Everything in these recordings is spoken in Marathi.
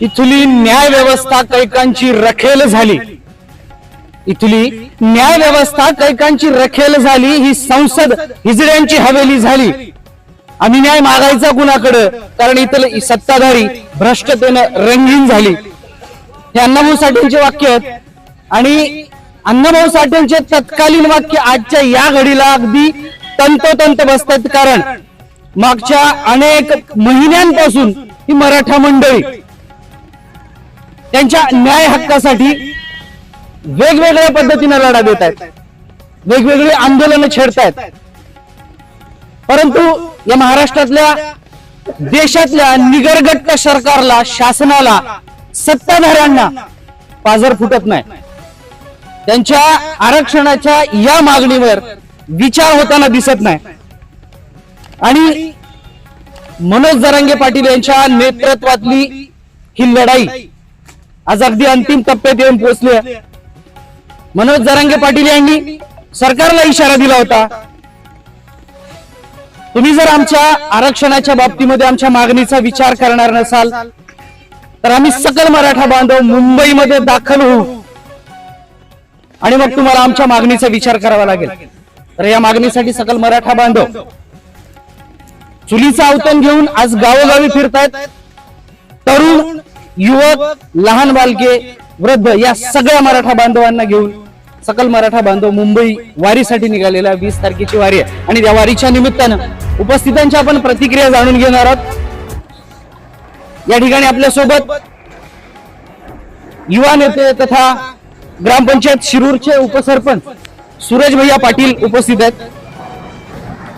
इथली न्याय व्यवस्था कैकांची रखेल झाली. इथली न्याय व्यवस्था कैकांची रखेल झाली ही संसद हिजड्यांची हवेली झाली. आम्ही न्याय मागायचा कुणाकडं? कारण इथलं सत्ताधारी भ्रष्टतेनं रंगीन झाली. हे अण्णाभाऊ साठेंचे वाक्य आहेत. आणि अण्णाभाऊ साठेंचे तत्कालीन वाक्य आजच्या या घडीला अगदी तंतोतंत बसतात. कारण मागच्या अनेक महिन्यांपासून ही मराठा मंडळी त्यांच्या न्याय हक्कासाठी वेगवेगळ्या पद्धतीने लढा देत आहेत. वेगवेगळी आंदोलनं छेडतायत. परंतु या महाराष्ट्रातल्या देशातल्या निगरगट्ट सरकारला शासनाला सत्ताधाऱ्यांना पाजर फुटत नाही. त्यांच्या आरक्षणाच्या या मागणीवर विचार होताना दिसत नाही. आणि मनोज जरांगे पाटील यांच्या नेतृत्वातली ही लढाई आज अगदी अंतिम टप्प्यात येऊन पोहोचले मनोज जरांगे पाटील यांनी सरकारला इशारा दिला होता. तुम्ही जर आमच्या आरक्षणाच्या बाबतीमध्ये आमच्या मागणीचा विचार करणार नसाल तर आम्ही सकल मराठा बांधव मुंबईमध्ये दाखल होऊ. आणि मग तुम्हाला आमच्या मागणीचा विचार करावा लागेल. तर या मागणीसाठी सकल मराठा बांधव चुलीचं अवतन घेऊन आज गावोगावी फिरतायत. तरुण युवक लहान बालके वृद्ध या सगळ्या मराठा बांधवांना घेऊन सकल मराठा बांधव मुंबई वारीसाठी निघालेला वीस तारखेची वारी आहे. आणि त्या वारीच्या निमित्तानं उपस्थितांच्या आपण प्रतिक्रिया जाणून घेणार आहोत. या ठिकाणी आपल्यासोबत युवा नेते तथा ग्रामपंचायत शिरूरचे उपसरपंच सूरज भैया पाटील उपस्थित आहेत.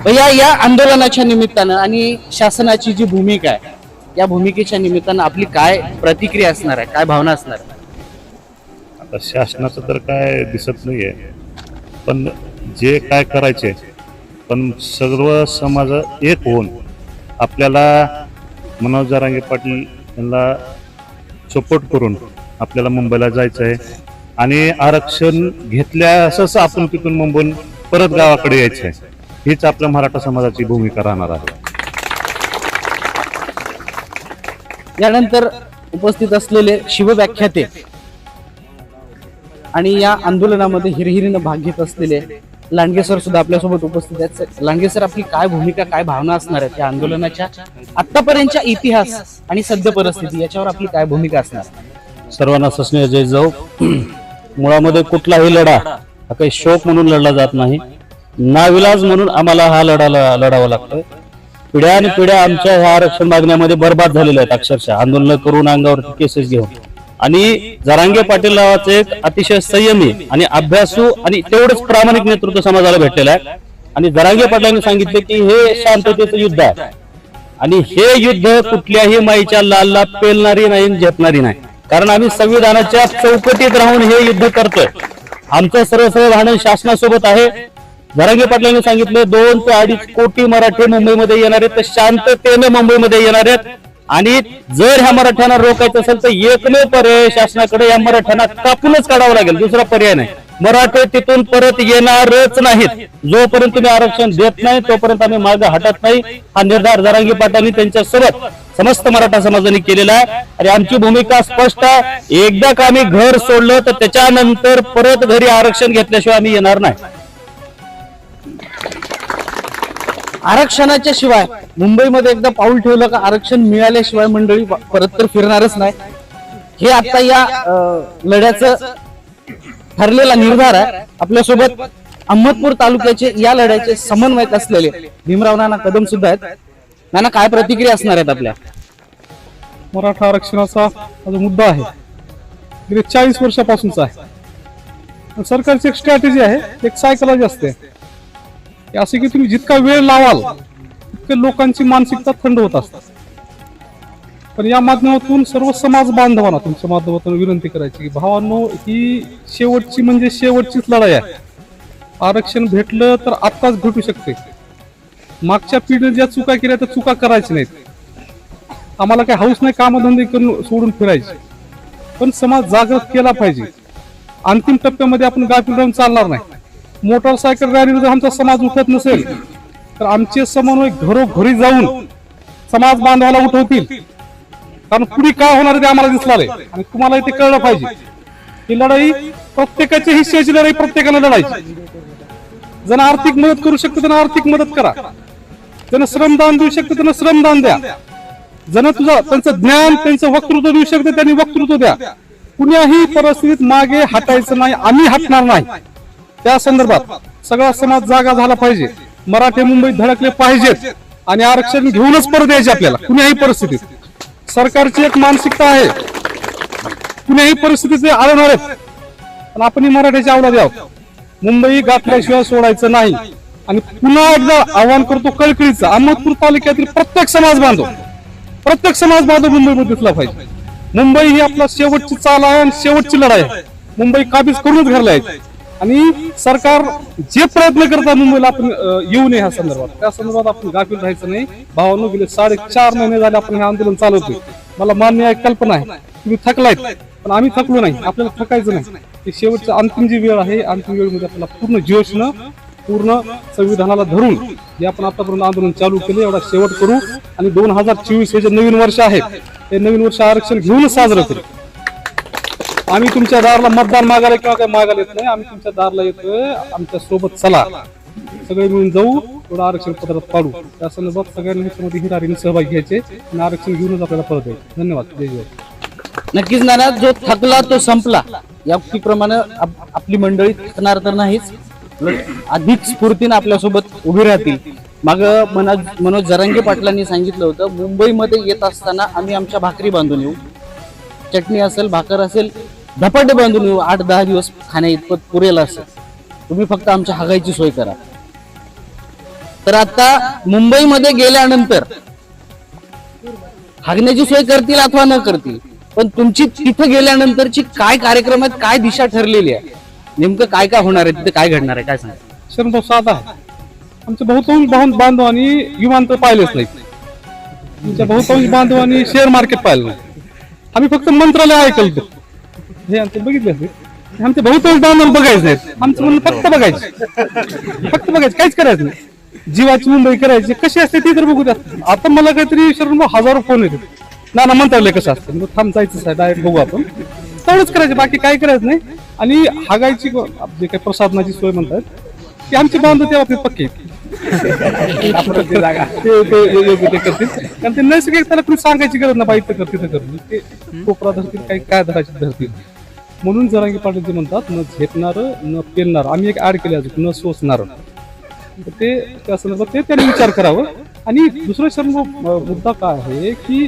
भैया या आंदोलनाच्या निमित्तानं आणि शासनाची जी भूमिका आहे या भूमिकेच्या निमित्तानं आपली काय प्रतिक्रिया असणार आहे? काय भावना असणार आहे? आता शासनाचं तर काय दिसत नाहीये. पण जे काय करायचे पण सर्व समाज एक होऊन आपल्याला मनोज जारांगे पाटील यांना सपोर्ट करून आपल्याला मुंबईला जायचं आहे. आणि आरक्षण घेतल्यासच आपण तिथून मुंबईहून परत गावाकडे यायचं आहे. हीच आपल्या मराठा समाजाची भूमिका राहणार आहे. यानंतर उपस्थित असलेले शिवव्याख्याते आणि या आंदोलनामध्ये हिरहिरीनं भाग घेत असलेले लांडगे सर सुद्धा आपल्यासोबत उपस्थित आहेत. लांडगे सर आपली काय भूमिका काय भावना असणार आहेत या आंदोलनाच्या? आतापर्यंतच्या इतिहास आणि सद्य परिस्थिती याच्यावर आपली काय भूमिका असणार? सर्वांना सस्नेह जय जाऊ मुळामध्ये कुठलाही लढा हा काही शोक म्हणून लढला जात नाही. नाविलाज म्हणून आम्हाला हा लढा लढावा लागतोय. पिढ्यान पिढ्या आमच्या ह्या आरक्षण मागण्यामध्ये बर्बाद झालेल्या आहेत अक्षरशः. आंदोलन करून अंगावरती केसेस घेऊन. आणि जरांगे पाटील नावाचे एक अतिशय संयमी आणि अभ्यासू आणि तेवढंच प्रामाणिक नेतृत्व समाजाला भेटलेलं आहे. आणि जरांगे पाटलांनी सांगितले की हे शांततेचं युद्ध आहे. आणि हे युद्ध कुठल्याही माईच्या लालला पेलणारी नाही झेपणारी नाही. कारण आम्ही संविधानाच्या चौकटीत राहून हे युद्ध करतोय. आमचं सर्व सर्व शासनासोबत आहे. जरांगे पाटलांनी सांगितलं दोन ते अडीच कोटी मराठी मुंबईमध्ये येणार आहेत तर शांततेने मुंबईमध्ये येणार आहेत. आणि जर ह्या मराठ्यांना रोखायचं असेल तर एकमेव पर्याय शासनाकडे या मराठ्यांना कापूनच काढावं लागेल. दुसरा पर्याय नाही. मराठे तिथून परत येणारच नाहीत. जोपर्यंत तुम्ही आरक्षण देत नाही तोपर्यंत आम्ही मार्ग हटत नाही. हा निर्धार जरांगी पाटलांनी त्यांच्यासोबत समस्त मराठा समाजाने केलेला आहे. आणि आमची भूमिका स्पष्ट आहे. एकदा का आम्ही घर सोडलं तर त्याच्यानंतर परत घरी आरक्षण घेतल्याशिवाय आम्ही येणार नाही. आरक्षणाच्या शिवाय मुंबईमध्ये एकदा पाऊल ठेवलं का आरक्षण मिळाल्याशिवाय मंडळी परत तर फिरणारच नाही. हे आता या लढ्याचं ठरलेला निर्धार आहे. आपल्यासोबत अहमदपूर तालुक्याचे या लढ्याचे समन्वयक असलेले भीमराव नाना कदम सुद्धा आहेत. नाना काय प्रतिक्रिया असणार आहेत आपल्या? मराठा आरक्षणाचा जो मुद्दा आहे. गेले चाळीस वर्षापासूनचा आहे. सरकारची एक स्ट्रॅटेजी आहे एक सायकोलॉजी असते की असं की तुम्ही जितका वेळ लावाल तितके लोकांची मानसिकता थंड होत असतात पण या माध्यमातून सर्व समाज बांधवांना तुमच्या माध्यमातून विनंती करायची की भावांनो ही शेवटची म्हणजे शेवटचीच लढाई आहे. आरक्षण भेटलं तर आत्ताच भेटू शकते. मागच्या पिढीने ज्या चुका केल्या त्या चुका करायच्या नाहीत. आम्हाला काही हाऊस नाही कामधंदे करून सोडून फिरायचे. पण समाज जागृत केला पाहिजे. अंतिम टप्प्यामध्ये आपण गाफील राहून चालणार नाही. मोटरसायकल रॅलीवर जर आमचा समाज उठत नसेल तर आमचे समन्वय घरोघरी जाऊन समाज बांधवाला उठवतील. कारण पुढे काय होणार ते आम्हाला दिसणार आहे. आणि तुम्हाला ते कळलं पाहिजे. ही लढाई प्रत्येकाच्या हिश्श्याची लढाई प्रत्येकाला लढायची. जण आर्थिक मदत करू शकतो त्यांना आर्थिक मदत करा. ज्यांना श्रमदान देऊ शकतो त्यांना श्रमदान द्या. जण तुझं त्यांचं ज्ञान त्यांचं वक्तृत्व देऊ शकतं त्यांनी वक्तृत्व द्या. कुण्याही परिस्थितीत मागे हटायचं नाही आम्ही हटणार नाही. त्या संदर्भात सगळा समाज जागा झाला पाहिजे. मराठे मुंबईत धडकले पाहिजेत. आणि आरक्षण घेऊनच परत यायचे आपल्याला. कुण्याही परिस्थितीत. सरकारची एक मानसिकता आहे. कुण्याही परिस्थितीत आढळणार आहेत. पण आपण ही आवला द्यावं मुंबई गाठल्याशिवाय सोडायचं नाही. आणि पुन्हा एकदा आव्हान करतो कळकळीचं. अहमदपूर तालुक्यातील प्रत्येक समाज बांधव प्रत्येक समाज बांधव मुंबईमध्ये दिसला पाहिजे. मुंबई ही आपला शेवटची चाल आहे आणि शेवटची लढाई आहे. मुंबई काबीज करूनच घरला आहे आणि सरकार जे प्रयत्न करतात मुंबईला आपण येऊ नये ह्या संदर्भात. त्या संदर्भात आपण गाफील राहायचं नाही. भावानो गेले साडेचार महिने झाले आपण हे आंदोलन चालवतोय. मला मान्य आहे कल्पना आहे. तुम्ही थकलायत पण आम्ही थकलो नाही. आपल्याला थकायचं नाही. ते शेवटची अंतिम जी वेळ आहे अंतिम वेळेमध्ये आपल्याला पूर्ण जोशनं पूर्ण संविधानाला धरून जे आपण आतापर्यंत आंदोलन चालू केले एवढा शेवट करू. आणि दोन हजार चोवीस हे जे नवीन वर्ष आहे ते नवीन वर्ष आरक्षण घेऊनच साजरं करू. आम्ही तुमच्या दारला मतदान मागायला किंवा काही मागायला येत नाही. आम्ही तुमच्या दारला येतोय. आमच्यासोबत चला. सगळे मिळून जाऊ. थोडं आरक्षण पत्रात पाडू. त्या संदर्भात सगळ्यांनी ह्याच्यामध्ये हिरारीने सहभाग घ्यायचे आणि आरक्षण घेऊनच आपल्याला परत यायचं. धन्यवाद. जय जय. नक्कीच नाना जो थकला तो संपला. या उक्तीप्रमाणे आप- आपली मंडळी थकणार तर नाहीच उलट अधिक स्फूर्तीनं आपल्यासोबत उभी राहतील. माग मनोज मनोज जरांगे पाटलांनी सांगितलं होतं मुंबईमध्ये येत असताना आम्ही आमच्या भाकरी बांधून येऊ. चटणी असेल भाकर असेल धपाटे बांधून येऊ आठ दहा दिवस खाण्या इतपत पुरेल असेल तुम्ही फक्त आमच्या हागायची सोय करा. तर आता मुंबईमध्ये गेल्यानंतर हागण्याची सोय करतील अथवा न करतील? पण तुमची तिथं गेल्यानंतरची काय कार्यक्रम आहेत काय दिशा ठरलेली आहे? नेमकं काय काय होणार आहे तिथे काय घडणार आहे काय सांगा? शरणभाऊ साधा आहे. आमच्या बहुतांश बांध- बांधवांनी विमानतळ पाहिलेच नाही. आमच्या बहुतांश बांधवांनी शेअर मार्केट पाहिलं नाही. आम्ही फक्त मंत्रालय ऐकलं हे आमचे बघितले असते आमचे बहुतांश बांधवांना बघायचं नाहीत आमचं म्हणून फक्त बघायचे. फक्त बघायचं. काहीच करायचं नाही. जीवाची मुंबई करायची. कशी असते ती तर बघू द्या. आता मला काहीतरी विचारून हजारो फोन येतो ना ना म्हणता कसं असतं? मग थांब जायचं डायरेक्ट बघू आपण. तेवढंच करायचं. बाकी काय करायचं नाही. आणि हागायची जे काही प्रसादनाची सोय म्हणतात ती आमची बांधव त्या बाबतीत पक्की ते- ते ते करतील. कारण ते नैसर्गिक त्याला कोणी सांगायची गरज ना बाईत करतील तर करतील ते कोपरा धरतील काही काय धरायची धरतील. म्हणून जरांगी पाटील जे म्हणतात न झेपणारं न पेलणार. आम्ही एक ऍड केले अजून न सोचणार तर ते त्या संदर्भात ते त्यांनी विचार करावं. आणि दुसरा शर्म मुद्दा काय आहे की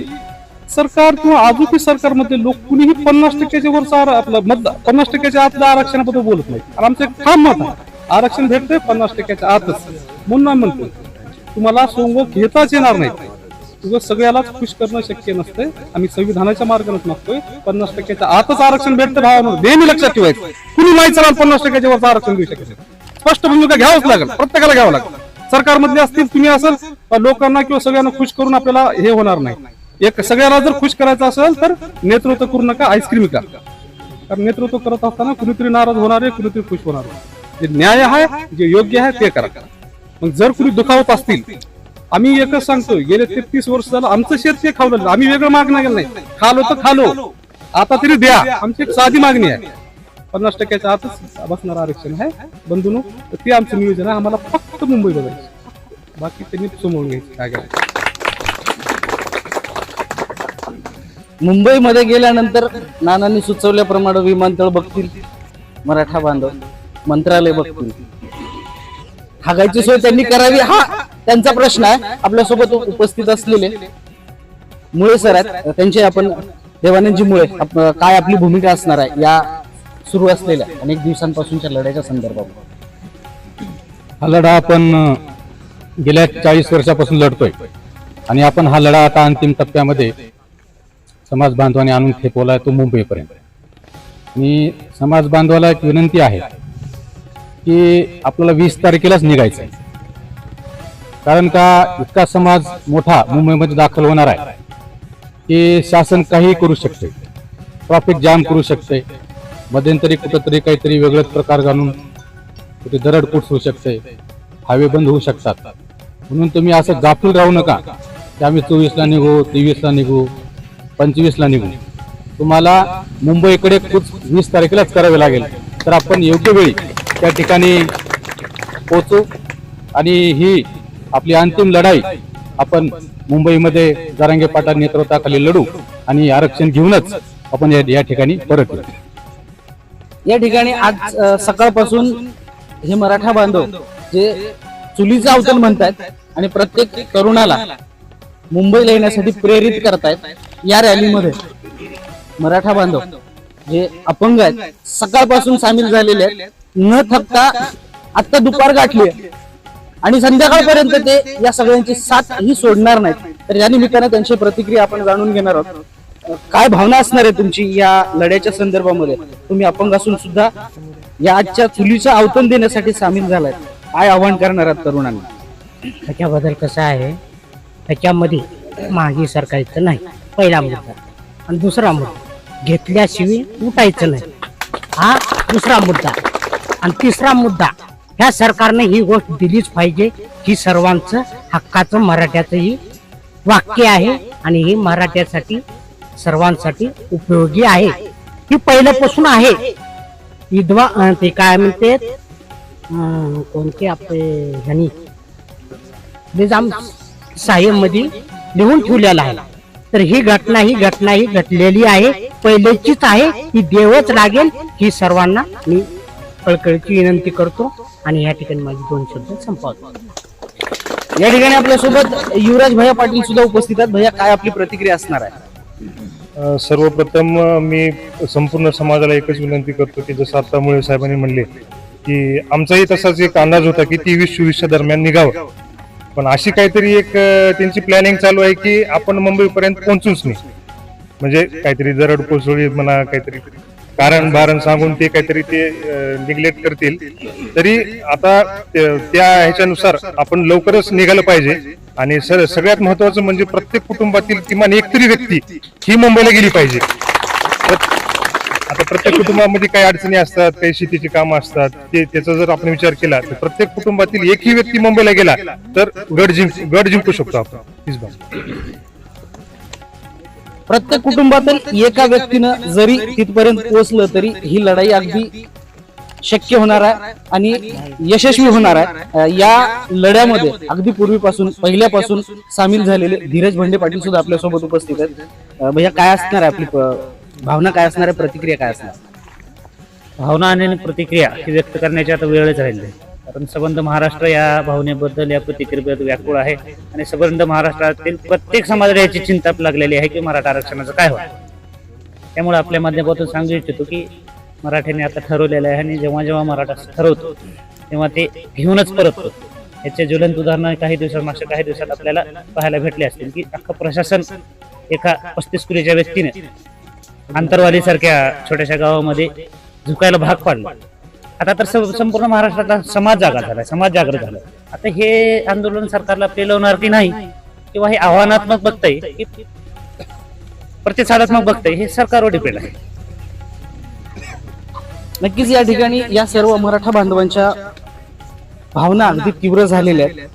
सरकार किंवा आजूकी सरकारमध्ये लोक कुणीही पन्नास टक्क्याच्या वरचा आर- आपलं मत पन्नास टक्क्याच्या आतल्या आरक्षणाबद्दल बोलत नाही आणि आमचं एक ठाम मत आहे. आरक्षण भेटतंय पन्नास टक्क्याच्या आतच. म्हणून आम्ही म्हणतो तुम्हाला सोंग घेताच येणार नाही तुझं सगळ्यालाच खुश करणं शक्य नसतंय. आम्ही संविधानाच्या मार्गानेच मागतोय. पन्नास टक्क्याच्या आतच आरक्षण भेटतं भावानं नेहमी लक्षात ठेवायचं. कुणी माहिती चालेल पन्नास टक्क्याच्या वरचं आरक्षण देऊ शकत स्पष्ट भूमिका घ्यावंच लागेल. प्रत्येकाला घ्यावं लागेल. सरकारमधले असतील तुम्ही असेल तर लोकांना किंवा सगळ्यांना खुश करून आपल्याला हे होणार नाही. एक सगळ्याला जर खुश करायचं असेल तर नेतृत्व करू नका आईस्क्रीम का कारण नेतृत्व करत असताना कुणीतरी नाराज होणार आहे कुणीतरी खुश होणार आहे. जे न्याय आहे जे योग्य आहे ते करा. मग जर कुणी दुखावत असतील आम्ही एकच सांगतो गेले तेहतीस वर्ष झालं आमचं शेत ते खावलं आम्ही वेगळं मागणं केलं नाही. खालो तर खालो. आता तरी द्या. आमची एक साधी मागणी आहे. पन्नास टक्क्याच्या आतच बसणार आरक्षण आहे. बंधून ते आमचं नियोजन आहे. आम्हाला फक्त मुंबई बघायचं बाकी त्यांनी समोर घ्यायची काय करायचं मुंबईमध्ये गेल्यानंतर नानांनी सुचवल्याप्रमाणे विमानतळ बघतील मराठा बांधव मंत्रालय बघतील. हागायची सोय त्यांनी करावी. हा त्यांचा प्रश्न आहे आपल्यासोबत उपस्थित असलेले मुळे सर आहेत. त्यांचे आपण देवानंदजी मुळे आप- काय आपली भूमिका असणार आहे या सुरू असलेल्या अनेक दिवसांपासूनच्या लढ्याच्या संदर्भात. हा लढा आपण गेल्या चाळीस वर्षापासून लढतोय. आणि आपण हा लढा आता अंतिम टप्प्यामध्ये समाज बांधवाने आणून खेपवला तो मुंबईपर्यंत. मी समाज बांधवाला एक विनंती आहे की आपल्याला वीस तारखेलाच निघायचं आहे कारण का इतका समाज मोठा मुंबईमध्ये दाखल होणार आहे की शासन काही करू शकते. ट्रॉफिक जाम करू शकते. मध्यंतरी कुठंतरी काहीतरी वेगळंच प्रकार घालून कुठे दरड होऊ शकते. हायवे बंद होऊ शकतात. म्हणून तुम्ही असं गाफील राहू नका. की आम्ही चोवीसला निघू तेवीसला निघू पंचवीसला निघू. तुम्हाला मुंबईकडे कुठ वीस तारखेलाच करावे लागेल. तर आपण योग्य वेळी त्या ठिकाणी पोचू आणि ही आपली अंतिम लढाई आपण मुंबईमध्ये जरांगे पाटाल नेतृत्वाखाली लढू आणि आरक्षण घेऊनच आपण या ठिकाणी परत येऊ या ठिकाणी आज सकाळपासून हे मराठा बांधव जे चुलीचं अवतरण म्हणतात आणि प्रत्येक तरुणाला मुंबईला येण्यासाठी प्रेरित करतायत या रॅलीमध्ये मराठा बांधव जे अपंग आहेत सकाळपासून सामील झालेले आहेत न थकता आत्ता दुपार गाठली आहे. आणि संध्याकाळपर्यंत ते या सगळ्यांची साथ ही सोडणार नाहीत. तर या निमित्तानं त्यांची प्रतिक्रिया आपण जाणून घेणार आहोत. काय भावना असणार आहे तुमची या लढ्याच्या संदर्भामध्ये? तुम्ही अपंग असून सुद्धा या आजच्या चुलीचं आवतन देण्यासाठी सामील झालाय. काय आव्हान करणार आहात तरुणांना? त्याच्याबद्दल कसं आहे? त्याच्यामध्ये मागे सरकायचं नाही. पहिला मुद्दा. आणि दुसरा मुद्दा. घेतल्याशिवाय उठायचं नाही. हा दुसरा मुद्दा. आणि तिसरा मुद्दा. ह्या सरकारने ही गोष्ट दिलीच पाहिजे. ही सर्वांचं हक्काचं मराठ्याचं ही वाक्य आहे आणि ही मराठ्यासाठी सर्वांसाठी उपयोगी आहे. ही पहिल्यापासून आहे. विधवा ते काय म्हणते? कोणते आपले ह्यानी? म्हणजे निजाम साहेबमध्ये लिहून ठेवलेला आहे. तर ही घटना ही घटना ही घडलेली आहे. पहिल्याचीच आहे. ही देवच लागेल. ही सर्वांना मी कळकळीची विनंती करतो आणि या ठिकाणी माझे दोन शब्द संपवतो. या ठिकाणी आपल्यासोबत युवराज भैया पाटील सुद्धा उपस्थित आहेत. भैया काय आपली प्रतिक्रिया असणार आहे? सर्वप्रथम मी संपूर्ण समाजाला एकच विनंती करतो की जसं आता मुळे साहेबांनी म्हणले की आमचाही तसाच एक अंदाज होता की तेवीस चोवीसच्या दरम्यान निघावं. पण अशी काहीतरी एक त्यांची प्लॅनिंग चालू आहे की आपण मुंबईपर्यंत पोहोचूच नाही. म्हणजे काहीतरी जरड कोसळी म्हणा काहीतरी कारण भारण सांगून ते काहीतरी ते निग्लेक्ट करतील. तरी आता त्या ह्याच्यानुसार आपण लवकरच निघालं पाहिजे. आणि सर सगळ्यात महत्वाचं म्हणजे प्रत्येक कुटुंबातील किमान एक तरी व्यक्ती ही मुंबईला गेली पाहिजे. आता प्रत्येक कुटुंबामध्ये काही अडचणी असतात काही शेतीची कामं असतात ते त्याचा जर आपण विचार केला तर प्रत्येक कुटुंबातील एकही व्यक्ती मुंबईला गेला तर गड जिंक गड जिंकू शकतो आपण. प्रत्येक कुटुंबातील एका व्यक्तीनं जरी तिथपर्यंत पोहोचलं तरी ही लढाई अगदी शक्य होणार आहे आणि यशस्वी होणार आहे. या लढ्यामध्ये अगदी पूर्वीपासून पहिल्यापासून सामील झालेले धीरज भंडे पाटील सुद्धा आपल्यासोबत उपस्थित आहेत. भैया काय असणार आहे आपली भावना काय असणार आहे? प्रतिक्रिया काय असणार? भावना आणि प्रतिक्रिया ही व्यक्त करण्याची आता वेळच राहिली. आहे. कारण सबंध महाराष्ट्र या भावनेबद्दल या प्रतिक्रियेबद्दल व्याकुळ आहे आणि सबंध महाराष्ट्रातील प्रत्येक समाजाला याची चिंता लागलेली आहे की मराठा आरक्षणाचं काय होतं त्यामुळे आपल्या माध्यमातून सांगू इच्छितो की मराठ्यांनी आता ठरवलेलं आहे आणि जेव्हा जेव्हा मराठा ठरवतो तेव्हा ते घेऊनच परततो. याचे ज्वलंत उदाहरणं काही दिवसात मागच्या काही दिवसात आपल्याला पाहायला भेटले असतील की अख्खं प्रशासन एका पस्तीस कुरीच्या व्यक्तीने आंतरवादीसारख्या छोट्याशा गावामध्ये झुकायला भाग पाडला. आता तर संपूर्ण महाराष्ट्रातला समाज जागा झालाय समाज जागृत झालाय. आता हे आंदोलन सरकारला पेलवणार की नाही किंवा हे आव्हानात्मक बघताय की प्रतिसादात्मक बघताय हे सरकारवर डिपेंड आहे. नक्कीच या ठिकाणी या सर्व मराठा बांधवांच्या भावना अगदी तीव्र झालेल्या आहेत.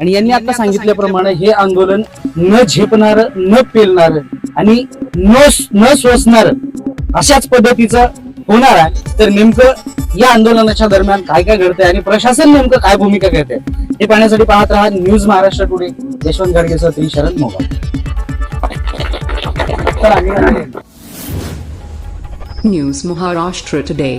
आणि यांनी आता सांगितल्याप्रमाणे हे आंदोलन न झेपणार न पेलणार आणि न न सोसणार अशाच पद्धतीचं होणार आहे. तर नेमकं या आंदोलनाच्या दरम्यान काय काय घडतंय आणि प्रशासन नेमकं काय भूमिका घेते हे पाहण्यासाठी पाहत राहा न्यूज महाराष्ट्र टुडे. यशवंत गाडगेसह श्री शरद मोगा न्यूज महाराष्ट्र टुडे.